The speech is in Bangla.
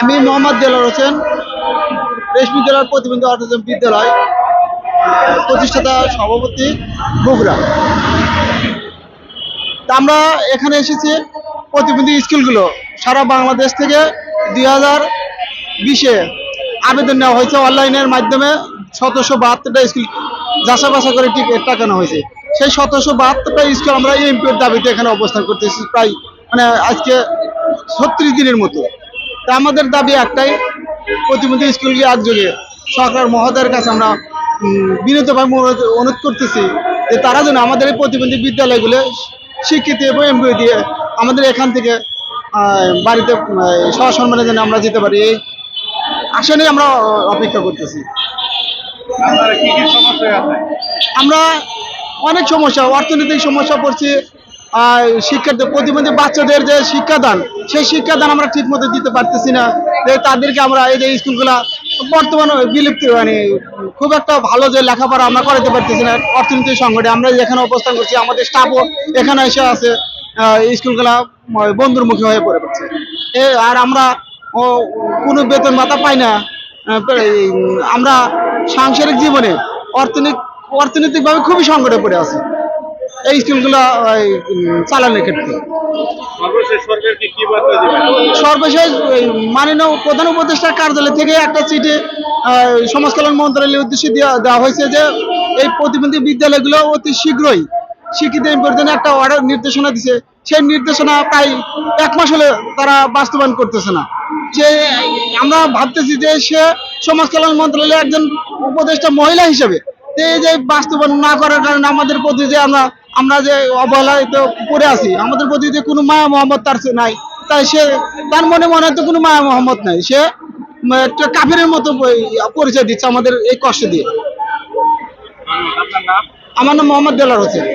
আমি মোহাম্মদ দেলার হোসেন, রেশমি জেলার প্রতিবন্ধী অটিজম বিদ্যালয় প্রতিষ্ঠাতা সভাপতি বগুড়া। তা আমরা এখানে এসেছি প্রতিবন্ধী স্কুলগুলো। সারা বাংলাদেশ থেকে দুই হাজার বিশে আবেদন নেওয়া হয়েছে। অনলাইনের মাধ্যমে সতেরোশো বাহাত্তরটা স্কুল যাচা বাসা করে টিকিট টাকানো হয়েছে। সেই সতেরোশো বাহাত্তরটা স্কুল আমরা এমপির দাবিতে এখানে অবস্থান করতেছি প্রায় মানে আজকে ছত্রিশ দিনের মতো। তা আমাদের দাবি একটাই প্রতিবন্ধী স্কুলকে একযোগে সরকার মহোদয়ের কাছে আমরা বিনীতভাবে অনুরোধ- করতেছি যে তারা যেন আমাদের এই প্রতিবন্ধী বিদ্যালয়গুলো স্বীকৃতি এবং এমপিও দিয়ে আমাদের এখান থেকে বাড়িতে সসম্মানে যেন আমরা যেতে পারি এই আশা নিয়ে আমরা অপেক্ষা করতেছি। আমরা অনেক সমস্যা অর্থনৈতিক সমস্যা পড়ছি শিক্ষার্থী, প্রতিবন্ধী বাচ্চাদের যে শিক্ষাদান, সেই শিক্ষাদান আমরা ঠিক মতো দিতে পারতেছি না। তাদেরকে আমরা এই যে স্কুলগুলা বর্তমানে বিলুপ্ত মানে খুব একটা ভালো যে লেখাপড়া আমরা করাতে পারতেছি না। অর্থনৈতিক সংকটে আমরা যেখানে অবস্থান করছি, আমাদের স্টাফও এখানে এসে আছে স্কুলগুলা বন্ধুর বন্ধুরমুখী হয়ে পড়ে পড়ছে। আর আমরা কোনো বেতন ভাতা পাই না। আমরা সাংসারিক জীবনে অর্থনৈতিক অর্থনৈতিকভাবে খুবই সংকটে পড়ে আছে। এই স্কুলগুলো এই, চালানোর ক্ষেত্রে। সর্বশেষ মাননীয় প্রধান উপদেষ্টার কার্যালয় থেকে একটা চিঠি সমাজ কল্যাণ মন্ত্রণালয়ের উদ্দেশ্যে দেওয়া হয়েছে যে এই প্রতিবন্ধী বিদ্যালয়গুলো অতি শীঘ্রই স্বীকৃতি জন্য একটা অর্ডার নির্দেশনা দিছে। সেই নির্দেশনা প্রায় এক মাস হলে তারা বাস্তবায়ন করতেছে না। যে আমরা ভাবতেছি যে সে সমাজ কল্যাণ মন্ত্রণালয়ের একজন উপদেষ্টা মহিলা হিসেবে এই যে বাস্তবায়ন না করার কারণে আমাদের প্রতি যে আমরা আমরা যে অবহেলায় তো পড়ে আছি আমাদের প্রতি যে কোনো মায়া মোহাম্মদ তার নাই। তাই সে তার মনে মনে তো কোনো মায়া মোহাম্মদ নাই। সে একটা কাফিরের মতো পরিচয় দিচ্ছে আমাদের এই কষ্ট দিয়ে। আমার নাম মোহাম্মদ দেলার হোসেন।